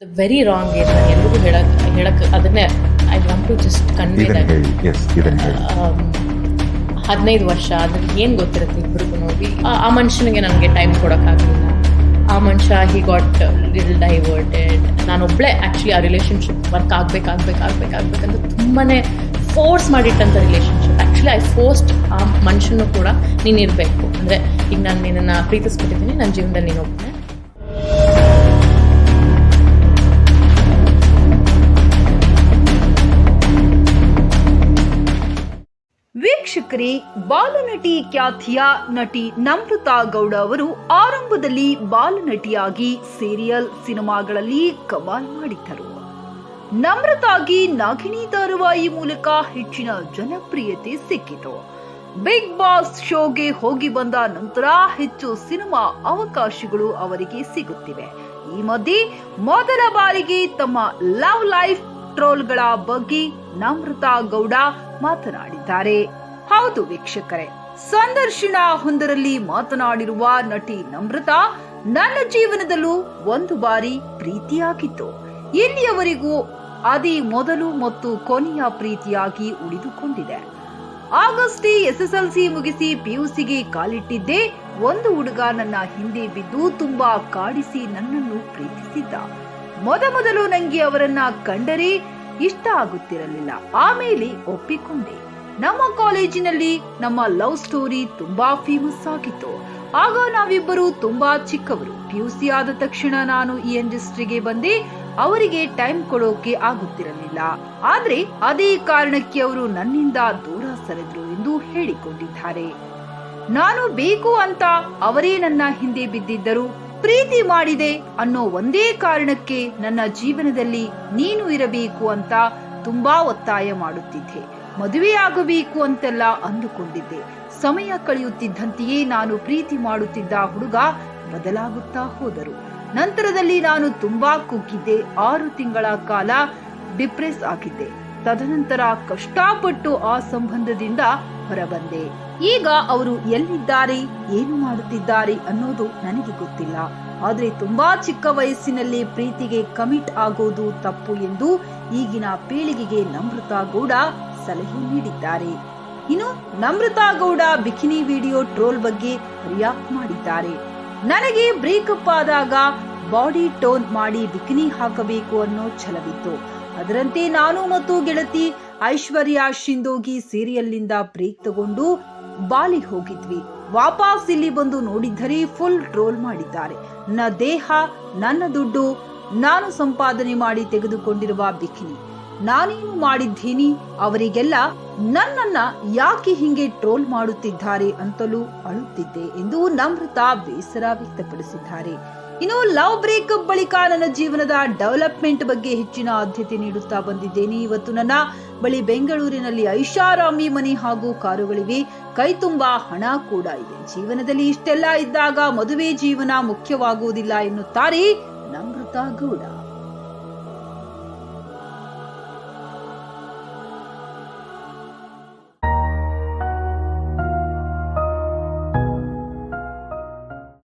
Very wrong ಏನು ನಾನು ಎಲ್ರಿಗೂ ಹೇಳಕ್ ಹೇಳಕ್ ಅದನ್ನೇ I want to just convey that ಹದಿನೈದು ವರ್ಷ ಅದ್ರಲ್ಲಿ ಏನು ಗೊತ್ತಿರುತ್ತೆ ಇಬ್ಬರಿಗೂ ನೋಡಿ. ಆ- ಮನುಷ್ಯನಿಗೆ ನನಗೆ ಟೈಮ್ ಕೊಡೋಕ್ಕಾಗಲಿಲ್ಲ ಆ ಮನುಷ್ಯ ಹಿ ಗಾಟ್ ಲಿಟಲ್ ಡೈವರ್ಟೆಡ್ ನಾನೊಬ್ಳೆ ಆಕ್ಚುಲಿ ಆ ರಿಲೇಷನ್ಶಿಪ್ ವರ್ಕ್ ಆಗ್ಬೇಕು ಆಗ್ಬೇಕು ಆಗ್ಬೇಕು ಆಗ್ಬೇಕಂತ ತುಂಬಾ ಫೋರ್ಸ್ ಮಾಡಿಟ್ಟಂತ ರಿಲೇಷನ್ಶಿಪ್ ಆ್ಯಕ್ಚುಲಿ ಐ ಫೋರ್ಸ್ಟ್ ಆ ಮನುಷ್ಯನು ಕೂಡ ನೀನು ಇರಬೇಕು. ಅಂದ್ರೆ ಈಗ ನಾನು ನಿನ್ನನ್ನು ಪ್ರೀತಿಸ್ಬಿಟ್ಟಿದ್ದೀನಿ ನನ್ನ ಜೀವನದಲ್ಲಿ ನೀನು ಒಬ್ಬನೇ ವೀಕ್ಷಕರೇ, ಬಾಲನಟಿ ಖ್ಯಾತಿಯ ನಟಿ ನಮ್ರತಾ ಗೌಡ ಅವರು ಆರಂಭದಲ್ಲಿ ಬಾಲನಟಿಯಾಗಿ ಸೀರಿಯಲ್ ಸಿನಿಮಾಗಳಲ್ಲಿ ಕಮಾಲ್ ಮಾಡಿದ್ದರು. ನಮ್ರತಾಗಿ ನಾಗಿನಿ ಧಾರಾವಾಹಿ ಮೂಲಕ ಹೆಚ್ಚಿನ ಜನಪ್ರಿಯತೆ ಸಿಕ್ಕಿತು. ಬಿಗ್ ಬಾಸ್ ಶೋಗೆ ಹೋಗಿ ಬಂದ ನಂತರ ಹೆಚ್ಚು ಸಿನಿಮಾ ಅವಕಾಶಗಳು ಅವರಿಗೆ ಸಿಗುತ್ತಿವೆ. ಈ ಮಧ್ಯೆ ಮೊದಲ ಬಾರಿಗೆ ತಮ್ಮ ಲವ್ ಲೈಫ್ ಟ್ರೋಲ್ಗಳ ಬಗ್ಗೆ ನಮ್ರತಾ ಗೌಡ ಮಾತನಾಡಿದ್ದಾರೆ. ಹೌದು ವೀಕ್ಷಕರೇ ಸಂದರ್ಶನ ಹೊಂದರಲ್ಲಿ ಮಾತನಾಡಿರುವ ನಟಿ ನಮ್ರತಾ ನನ್ನ ಜೀವನದಲ್ಲೂ ಒಂದು ಬಾರಿ ಪ್ರೀತಿಯಾಗಿತ್ತು. ಇಲ್ಲಿಯವರೆಗೂ ಅದೇ ಮೊದಲು ಮತ್ತು ಕೊನೆಯ ಪ್ರೀತಿಯಾಗಿ ಉಳಿದುಕೊಂಡಿದೆ. ಆಗಸ್ಟೇ ಎಸ್ಎಸ್ಎಲ್ಸಿ ಮುಗಿಸಿ ಪಿಯುಸಿಗೆ ಕಾಲಿಟ್ಟಿದ್ದೆ ಒಂದು ಹುಡುಗ ನನ್ನ ಹಿಂದೆ ಬಿದ್ದು ತುಂಬಾ ಕಾಡಿಸಿ ನನ್ನನ್ನು ಪ್ರೀತಿಸಿದ್ದ. ಮೊದಮೊದಲು ನಂಗೆ ಅವರನ್ನ ಕಂಡರೆ ಇಷ್ಟ ಆಗುತ್ತಿರಲಿಲ್ಲ. ಆಮೇಲೆ ಒಪ್ಪಿಕೊಂಡೆ. ನಮ್ಮ ಕಾಲೇಜಿನಲ್ಲಿ ನಮ್ಮ ಲವ್ ಸ್ಟೋರಿ ತುಂಬಾ ಫೇಮಸ್ ಆಗಿತ್ತು. ಆಗ ನಾವಿಬ್ಬರು ತುಂಬಾ ಚಿಕ್ಕವರು. ಪಿಯುಸಿ ಆದ ತಕ್ಷಣ ನಾನು ಈ ಇಂಡಸ್ಟ್ರಿಗೆ ಬಂದೆ. ಅವರಿಗೆ ಟೈಮ್ ಕೊಡೋಕೆ ಆಗುತ್ತಿರಲಿಲ್ಲ. ಆದ್ರೆ ಅದೇ ಕಾರಣಕ್ಕೆ ಅವರು ನನ್ನಿಂದ ದೂರ ಸರಿದ್ರು ಎಂದು ಹೇಳಿಕೊಂಡಿದ್ದಾರೆ. ನಾನು ಬೇಕು ಅಂತ ಅವರೇ ನನ್ನ ಹಿಂದೆ ಬಿದ್ದಿದ್ದರು. ಪ್ರೀತಿ ಮಾಡಿದೆ ಅನ್ನೋ ಒಂದೇ ಕಾರಣಕ್ಕೆ ನನ್ನ ಜೀವನದಲ್ಲಿ ನೀನು ಇರಬೇಕು ಅಂತ ತುಂಬಾ ಒತ್ತಾಯ ಮಾಡುತ್ತಿದ್ದೆ. ಮದುವೆಯಾಗಬೇಕು ಅಂತೆಲ್ಲ ಅಂದುಕೊಂಡಿದ್ದೆ. ಸಮಯ ಕಳೆಯುತ್ತಿದ್ದಂತೆಯೇ ನಾನು ಪ್ರೀತಿ ಮಾಡುತ್ತಿದ್ದ ಹುಡುಗ ಬದಲಾಗುತ್ತಾ ಹೋದರು. ನಂತರದಲ್ಲಿ ನಾನು ತುಂಬಾ ಕುಗ್ಗಿದ್ದೆ ಆರು ತಿಂಗಳ ಕಾಲ ಡಿಪ್ರೆಸ್ ಆಗಿದ್ದೆ. ತದನಂತರ ಕಷ್ಟಪಟ್ಟು ಆ ಸಂಬಂಧದಿಂದ ಹೊರಬಂದೆ. ಈಗ ಅವರು ಎಲ್ಲಿದ್ದಾರೆ, ಏನು ಮಾಡುತ್ತಿದ್ದಾರೆ ಅನ್ನೋದು ನನಗೆ ಗೊತ್ತಿಲ್ಲ. ಆದ್ರೆ ತುಂಬಾ ಚಿಕ್ಕ ವಯಸ್ಸಿನಲ್ಲಿ ಪ್ರೀತಿಗೆ ಕಮಿಟ್ ಆಗೋದು ತಪ್ಪು ಎಂದು ಈಗಿನ ಪೀಳಿಗೆಗೆ ನಮ್ರತಾ ಗೌಡ ಸಲಹೆ ನೀಡಿದ್ದಾರೆ. ಇನ್ನು Namratha Gowda bikini video troll ಬಗ್ಗೆ ರಿಯಾಕ್ಟ್ ಮಾಡಿದ್ದಾರೆ. ನನಗೆ ಬ್ರೇಕಪ್ ಆದಾಗ ಬಾಡಿ ಟೋನ್ ಮಾಡಿ ಬಿಕಿನಿ ಹಾಕಬೇಕು ಅನ್ನೋ ಛಲವಿತ್ತು. ಅದರಂತೆ ನಾನು ಮತ್ತು ಗೆಳತಿ ಐಶ್ವರ್ಯ ಶಿಂದೋಗಿ ಸೀರಿಯಲ್ನಿಂದ ಬ್ರೇಕ್ ತಗೊಂಡು ಬಾಲಿ ಹೋಗಿದ್ವಿ. ವಾಪಸ್ ಇಲ್ಲಿ ಬಂದು ನೋಡಿದ್ದರೆ ಫುಲ್ ಟ್ರೋಲ್ ಮಾಡಿದ್ದಾರೆ. ನನ್ನ ದೇಹ, ನನ್ನ ದುಡ್ಡು, ನಾನು ಸಂಪಾದನೆ ಮಾಡಿ ತೆಗೆದುಕೊಂಡಿರುವ ಬಿಕಿನಿ. ನಾನೇನು ಮಾಡಿದ್ದೀನಿ? ಅವರಿಗೆಲ್ಲ ನನ್ನನ್ನ ಯಾಕೆ ಹಿಂಗೆ ಟ್ರೋಲ್ ಮಾಡುತ್ತಿದ್ದಾರೆ ಅಂತಲೂ ಅಳುತ್ತಿದ್ದೆ ಎಂದು ನಮ್ರತಾ ಬೇಸರ ವ್ಯಕ್ತಪಡಿಸಿದ್ದಾರೆ. ಇನ್ನು ಲವ್ ಬ್ರೇಕಪ್ ಬಳಿಕ ನನ್ನ ಜೀವನದ ಡೆವಲಪ್ಮೆಂಟ್ ಬಗ್ಗೆ ಹೆಚ್ಚಿನ ಆದ್ಯತೆ ನೀಡುತ್ತಾ ಬಂದಿದ್ದೇನೆ. ಇವತ್ತು ನನ್ನ ಬಳಿ ಬೆಂಗಳೂರಿನಲ್ಲಿ ಐಷಾರಾಮಿ ಮನೆ ಹಾಗೂ ಕಾರುಗಳಿವೆ. ಕೈ ತುಂಬಾ ಹಣ ಕೂಡ ಇದೆ. ಜೀವನದಲ್ಲಿ ಇಷ್ಟೆಲ್ಲ ಇದ್ದಾಗ ಮದುವೆ ಜೀವನ ಮುಖ್ಯವಾಗುವುದಿಲ್ಲ ಎನ್ನುತ್ತಾರೆ ನಮ್ರತಾ ಗೌಡ.